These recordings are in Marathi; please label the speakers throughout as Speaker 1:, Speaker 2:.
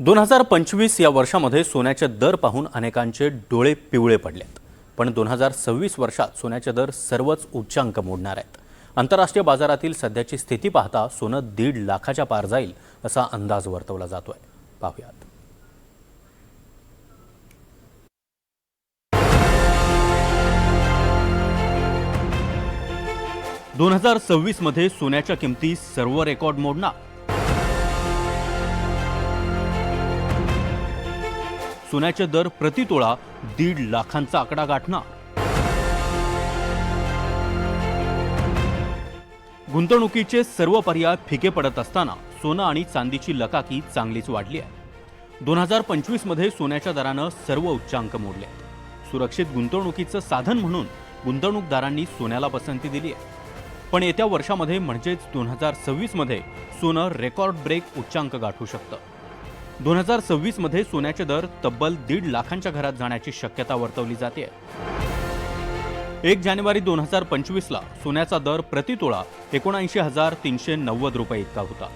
Speaker 1: दोन हजार पंचवीस या वर्षामध्ये सोन्याचे दर पाहून अनेकांचे डोळे पिवळे पडलेत. पण दोन हजार सव्वीस वर्षात सोन्याचे दर सर्वच उच्चांक मोडणार आहेत. आंतरराष्ट्रीय बाजारातील सध्याची स्थिती पाहता सोनं दीड लाखाच्या पार जाईल असा अंदाज वर्तवला जातोय. पाहूयात. दोन हजार सव्वीसमध्ये सोन्याच्या किमती सर्व रेकॉर्ड मोडणार. सोन्याचे दर प्रतितोळा दीड लाखांचा आकडा गाठणार गुंतवणुकीचे सर्व पर्याय फिके पडत असताना सोनं आणि चांदीची लकाकी चांगलीच वाढली आहे. दोन हजार पंचवीसमध्ये सोन्याच्या दरानं सर्व उच्चांक मोडले. सुरक्षित गुंतवणुकीचं साधन म्हणून गुंतवणूकदारांनी सोन्याला पसंती दिली आहे. पण येत्या वर्षामध्ये म्हणजेच दोन हजार सव्वीसमध्ये सोनं रेकॉर्ड ब्रेक उच्चांक गाठू शकतं. दोन हजार सव्वीसमध्ये सोन्याचे दर तब्बल दीड लाखांच्या घरात जाण्याची शक्यता वर्तवली जाते. एक जानेवारी दोन हजार पंचवीसला सोन्याचा दर प्रतितोळा एकोणऐंशी हजार तीनशे नव्वद रुपये इतका होता.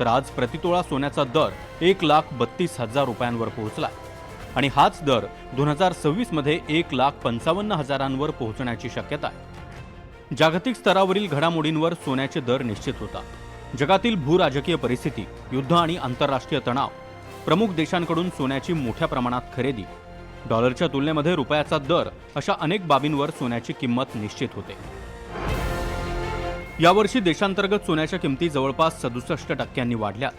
Speaker 1: तर आज प्रतितोळा सोन्याचा दर एक लाख बत्तीस हजार रुपयांवर पोहोचला आणि हाच दर दोन हजार सव्वीसमध्ये एक लाख पंचावन्न हजारांवर पोहोचण्याची शक्यता आहे. जागतिक स्तरावरील घडामोडींवर सोन्याचे दर निश्चित होतात जगातील भूराजकीय परिस्थिती युद्ध आणि आंतरराष्ट्रीय तणाव प्रमुख देशांकडून सोन्याची मोठ्या प्रमाणात खरेदी. डॉलरच्या तुलनेमध्ये रुपयाचा दर अशा अनेक बाबींवर सोन्याची किंमत निश्चित होते. यावर्षी देशांतर्गत सोन्याच्या किमती जवळपास सदुसष्ट टक्क्यांनी वाढल्यात.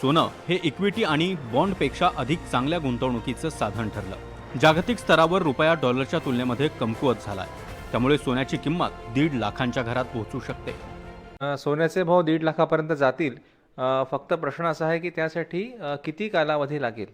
Speaker 1: सोनं हे इक्विटी आणि बॉन्डपेक्षा अधिक चांगल्या गुंतवणुकीचं साधन ठरलं. जागतिक स्तरावर रुपया डॉलरच्या तुलनेमध्ये कमकुवत झालाय. त्यामुळे सोन्याची किंमत दीड लाखांच्या घरात पोहोचू शकते.
Speaker 2: सोन्याचे भाव दीड लाखापर्यंत जातील फक्त प्रश्न असा आहे की त्यासाठी किती कालावधी लागेल?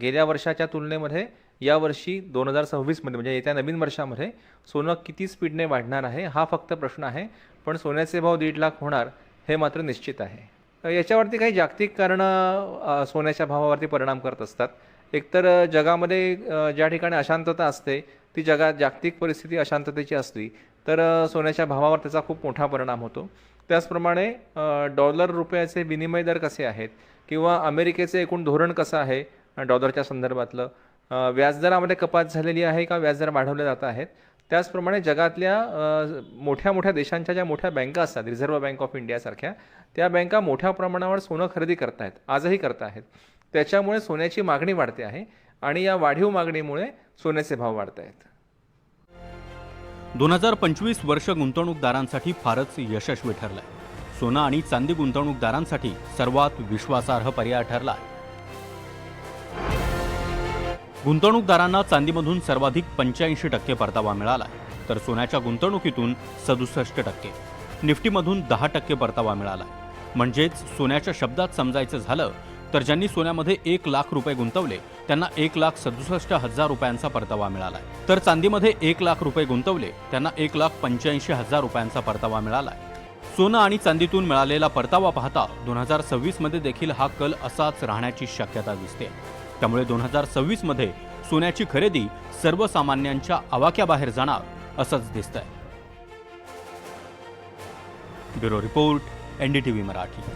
Speaker 2: गेल्या वर्षाच्या तुलनेमध्ये यावर्षी दोन हजार सव्वीसमध्ये म्हणजे येत्या नवीन वर्षामध्ये सोनं किती स्पीडने वाढणार आहे? हा फक्त प्रश्न आहे पण सोन्याचे भाव दीड लाख होणार हे मात्र निश्चित आहे. याच्यावरती काही जागतिक कारणं सोन्याच्या भावावरती परिणाम करत असतात. एकतर जगामध्ये ज्या ठिकाणी अशांतता असते ती जगात जागतिक परिस्थिती अशांततेची असली तर सोन्याच्या भावावर त्याचा खूप मोठा परिणाम होतो. त्याचप्रमाणे डॉलर रुपयाचे विनिमय दर कसे आहेत? किंवा अमेरिकेचे एकूण धोरण कसं आहे डॉलरच्या संदर्भातलं? व्याजदरामध्ये कपात झालेली आहे का? व्याजदर वाढवले जात आहेत. त्याचप्रमाणे जगातल्या मोठ्या मोठ्या देशांच्या ज्या मोठ्या बँका असतात रिझर्व्ह बँक ऑफ इंडियासारख्या त्या बँका मोठ्या प्रमाणावर सोनं खरेदी करतायत आजही करत आहेत त्याच्यामुळे सोन्याची मागणी वाढते आहे आणि या वाढीव मागणीमुळे सोन्याचे भाव वाढत आहेत
Speaker 1: दोन हजार पंचवीस वर्ष गुंतवणूकदारांसाठी फारच यशस्वी ठरलंय. सोनं आणि चांदी गुंतवणूकदारांसाठी सर्वात विश्वासार्ह पर्याय ठरला गुंतवणूकदारांना चांदीमधून सर्वाधिक पंच्याऐंशी टक्के परतावा मिळाला तर सोन्याच्या गुंतवणुकीतून सदुसष्ट टक्के निफ्टीमधून दहा टक्के परतावा मिळाला म्हणजेच सोन्याच्या शब्दात समजायचं झालं तर ज्यांनी सोन्यामध्ये एक लाख रुपये गुंतवले त्यांना एक लाख सदुसष्ट हजार रुपयांचा परतावा मिळाला तर चांदीमध्ये एक लाख रुपये गुंतवले त्यांना एक लाख पंच्याऐंशी हजार रुपयांचा परतावा मिळाला सोनं आणि चांदीतून मिळालेला परतावा पाहता दोन हजार सव्वीसमध्ये देखील हा कल असाच राहण्याची शक्यता दिसते. त्यामुळे दोन हजार सव्वीसमध्ये सोन्याची खरेदी सर्वसामान्यांच्या आवाक्याबाहेर जाणार असंच दिसतंय. Bureau report NDTV Marathi.